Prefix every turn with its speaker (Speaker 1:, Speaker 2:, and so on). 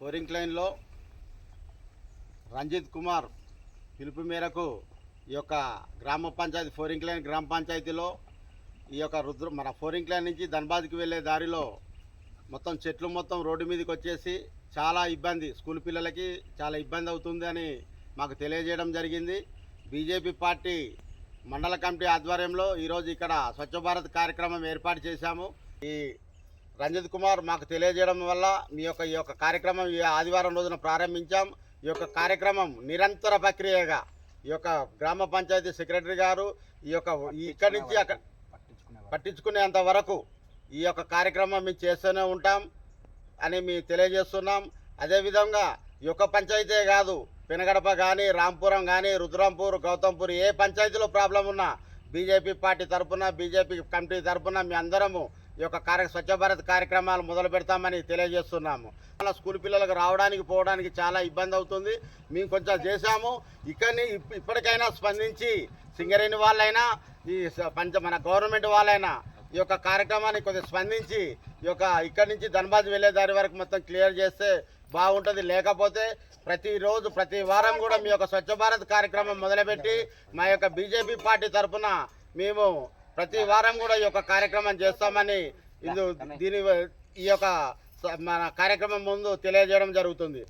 Speaker 1: ఫోరింగ్ లైన్లో రంజిత్ కుమార్ పిలుపు మేరకు ఈ యొక్క గ్రామ పంచాయతీ ఫోరింగ్ లైన్ గ్రామ పంచాయతీలో ఈ యొక్క రుద్ర మన ఫోరింగ్ లైన్ నుంచి ధన్బాద్కి వెళ్ళే దారిలో మొత్తం చెట్లు మొత్తం రోడ్డు మీదకి వచ్చేసి చాలా ఇబ్బంది. స్కూల్ పిల్లలకి చాలా ఇబ్బంది అవుతుంది అని మాకు తెలియజేయడం జరిగింది. బీజేపీ పార్టీ మండల కమిటీ ఆధ్వర్యంలో ఈరోజు ఇక్కడ స్వచ్ఛ భారత్ కార్యక్రమం ఏర్పాటు చేశాము. ఈ రంజిత్ కుమార్ మాకు తెలియజేయడం వల్ల మీ యొక్క ఈ యొక్క కార్యక్రమం ఈ ఆదివారం రోజున ప్రారంభించాం. ఈ యొక్క కార్యక్రమం నిరంతర ప్రక్రియగా ఈ యొక్క గ్రామ పంచాయతీ సెక్రటరీ గారు ఈ యొక్క ఈ ఇక్కడి నుంచి అక్కడ పట్టించుకునేంత వరకు ఈ యొక్క కార్యక్రమం మేము చేస్తూనే ఉంటాం అని మేము తెలియజేస్తున్నాం. అదేవిధంగా ఈ యొక్క పంచాయతీ కాదు పెనగడప కానీ రాంపురం కానీ రుద్రంపూర్ గౌతంపూర్ ఏ పంచాయతీలో ప్రాబ్లం ఉన్నా బీజేపీ పార్టీ తరఫున బీజేపీ కమిటీ తరఫున మీ అందరము ఈ యొక్క కార్య స్వచ్ఛ భారత్ కార్యక్రమాలు మొదలు పెడతామని తెలియజేస్తున్నాము. అలా స్కూల్ పిల్లలకు రావడానికి పోవడానికి చాలా ఇబ్బంది అవుతుంది. మేము కొంచెం చేశాము. ఇక్కడిని ఇప్- ఇప్పటికైనా స్పందించి సింగరేణి వాళ్ళైనా ఈ పంచ మన గవర్నమెంట్ వాళ్ళైనా ఈ యొక్క కార్యక్రమాన్ని కొద్దిగా స్పందించి ఈ యొక్క ఇక్కడి నుంచి ధన్బాద్ వెళ్ళే దారి వరకు మొత్తం క్లియర్ చేస్తే బాగుంటుంది. లేకపోతే ప్రతిరోజు ప్రతి వారం కూడా మీ యొక్క స్వచ్ఛ భారత్ కార్యక్రమం మొదలుపెట్టి మా యొక్క బీజేపీ పార్టీ తరఫున మేము ప్రతి వారం కూడా ఈ యొక్క కార్యక్రమం చేస్తామని ఇందు దీని ఈ యొక్క మన కార్యక్రమం ముందు తెలియజేయడం జరుగుతుంది.